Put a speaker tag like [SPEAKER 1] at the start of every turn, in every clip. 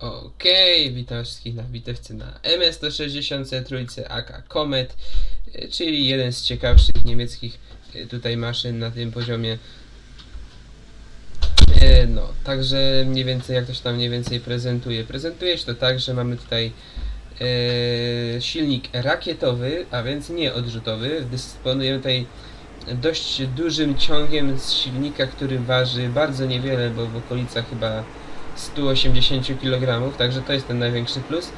[SPEAKER 1] Okej, witam wszystkich na bitewce na MS-160 trójce AK Comet, czyli jeden z ciekawszych niemieckich e, tutaj maszyn na tym poziomie. E, No, także mniej więcej jak to się tam mniej więcej prezentuje. Prezentuje się to tak, że mamy tutaj e, silnik rakietowy, a więc nie odrzutowy. Dysponujemy tutaj dość dużym ciągiem z silnika, który waży bardzo niewiele, bo w okolicach chyba 180 kg, także to jest ten największy plus.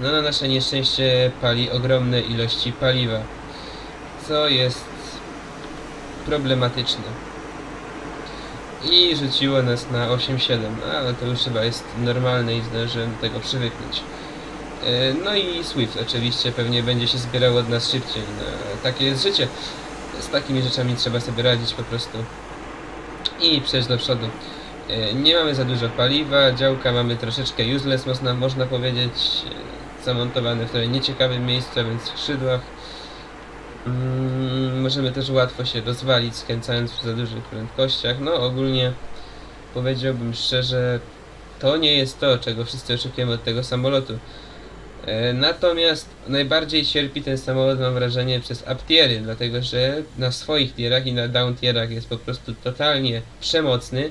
[SPEAKER 1] No na nasze nieszczęście pali ogromne ilości paliwa, co jest problematyczne. I rzuciło nas na 8,7, ale to już chyba jest normalne i zdążyłem do tego przywyknąć. E, No i Swift oczywiście pewnie będzie się zbierał od nas szybciej. No, takie jest życie. Z takimi rzeczami trzeba sobie radzić po prostu i przejść do przodu. E, Nie mamy za dużo paliwa, działka mamy troszeczkę useless, można, można powiedzieć, e, zamontowane w trochę nieciekawym miejscu, a więc w skrzydłach. Mm, możemy też łatwo się rozwalić, skręcając w za dużych prędkościach. No ogólnie powiedziałbym szczerze, to nie jest to, czego wszyscy oczekujemy od tego samolotu. E, Natomiast najbardziej cierpi ten samolot, mam wrażenie, przez up-tiery, dlatego że na swoich tierach i na down-tierach jest po prostu totalnie przemocny.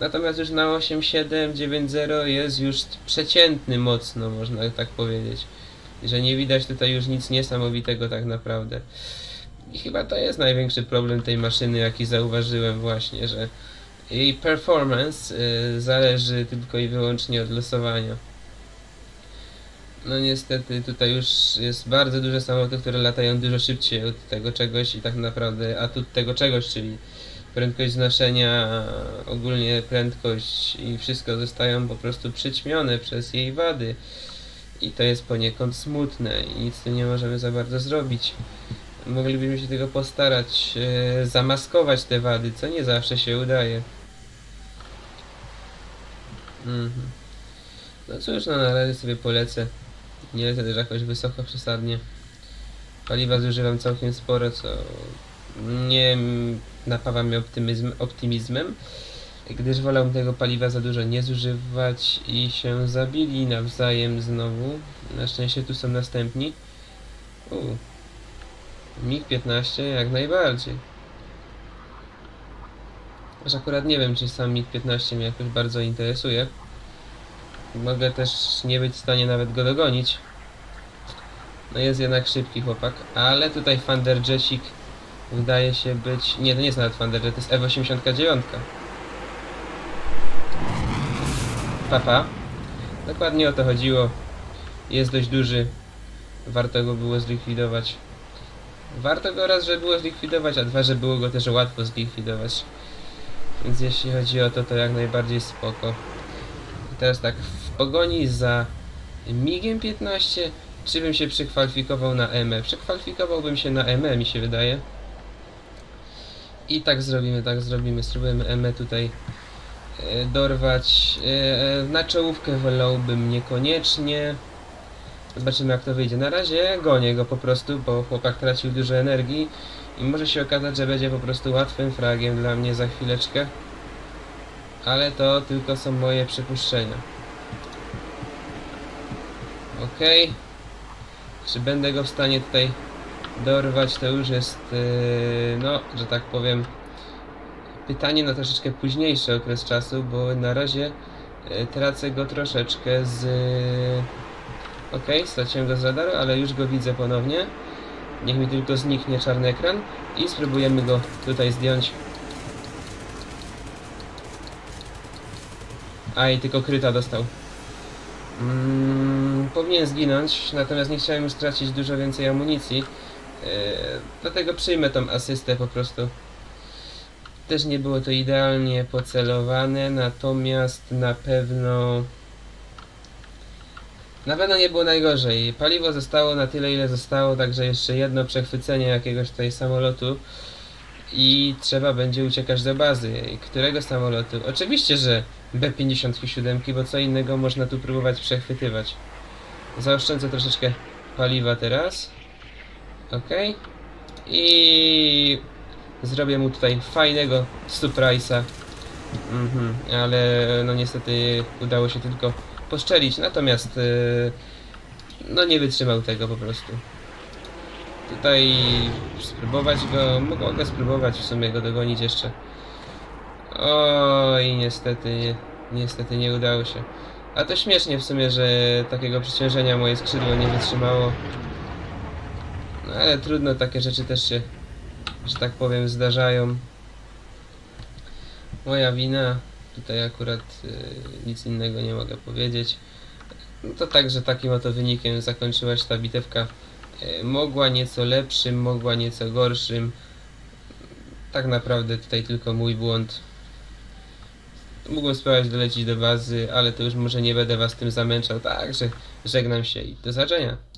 [SPEAKER 1] Natomiast już na 8.7, 9.0 jest już przeciętny mocno, można tak powiedzieć. Że nie widać tutaj już nic niesamowitego tak naprawdę. I chyba to jest największy problem tej maszyny, jaki zauważyłem właśnie, że jej performance y, zależy tylko i wyłącznie od losowania. No niestety tutaj już jest bardzo dużo samolotów, które latają dużo szybciej od tego czegoś i tak naprawdę atut tego czegoś, czyli prędkość znoszenia, ogólnie prędkość i wszystko zostają po prostu przyćmione przez jej wady. I to jest poniekąd smutne i nic tu nie możemy za bardzo zrobić. Moglibyśmy się tego postarać, e, zamaskować te wady, co nie zawsze się udaje. Mhm. No cóż, no na razie sobie polecę. Nie lecę też jakoś wysoko przesadnie. Paliwa zużywam całkiem sporo, co nie napawa mnie optymizm, optymizmem, gdyż wolałbym tego paliwa za dużo nie zużywać i się zabili nawzajem znowu. Na szczęście tu są następni. U. MiG-15 jak najbardziej. Aż akurat nie wiem, czy sam MiG-15 mnie jakoś bardzo interesuje. Mogę też nie być w stanie nawet go dogonić. No jest jednak szybki chłopak, ale tutaj Thunderjetik wydaje się być... Nie, to nie jest nawet Thunderjet, to jest F-89. Papa. Dokładnie o to chodziło. Jest dość duży. Warto go było zlikwidować. Warto go raz, że było zlikwidować, a dwa, że było go też łatwo zlikwidować. Więc jeśli chodzi o to, to jak najbardziej spoko. Teraz tak, w pogoni za MIGiem 15, czy bym się przekwalifikował na ME? Przekwalifikowałbym się na ME, mi się wydaje. I tak zrobimy, tak zrobimy. Spróbujemy ME tutaj e, dorwać. E, na czołówkę wolałbym niekoniecznie. Zobaczymy jak to wyjdzie. Na razie gonię go po prostu, bo chłopak tracił dużo energii i może się okazać, że będzie po prostu łatwym fragiem dla mnie za chwileczkę. Ale to tylko są moje przypuszczenia. Okej. Czy będę go w stanie tutaj dorwać, to już jest, yy, no, że tak powiem, pytanie na troszeczkę późniejszy okres czasu, bo na razie yy, tracę go troszeczkę z... Okej, straciłem go z radaru, ale już go widzę ponownie. Niech mi tylko zniknie czarny ekran i spróbujemy go tutaj zdjąć. Aj, tylko kryta dostał. Mm, powinien zginąć, natomiast nie chciałem już stracić dużo więcej amunicji. Yy, dlatego przyjmę tą asystę po prostu. Też nie było to idealnie pocelowane, natomiast na pewno... Na pewno nie było najgorzej. Paliwo zostało na tyle, ile zostało, także jeszcze jedno przechwycenie jakiegoś tutaj samolotu i trzeba będzie uciekać do bazy. Którego samolotu? Oczywiście, że B-57, bo co innego można tu próbować przechwytywać. Zaoszczędzę troszeczkę paliwa teraz. Ok. I zrobię mu tutaj fajnego surprise'a. Mhm, ale no niestety udało się tylko poszczelić, natomiast y, no nie wytrzymał tego po prostu. Tutaj spróbować go, mogę spróbować w sumie go dogonić jeszcze. Oj, niestety nie, niestety nie udało się. A to śmiesznie w sumie, że takiego przeciążenia moje skrzydło nie wytrzymało. No ale trudno, takie rzeczy też się, że tak powiem, zdarzają. Moja wina, tutaj akurat y, nic innego nie mogę powiedzieć. No to także takim oto wynikiem zakończyła się ta bitewka. Y, mogła nieco lepszym, mogła nieco gorszym. Tak naprawdę tutaj tylko mój błąd. Mógłbym spróbować dolecieć do bazy, ale to już może nie będę was tym zamęczał, także żegnam się i do zobaczenia.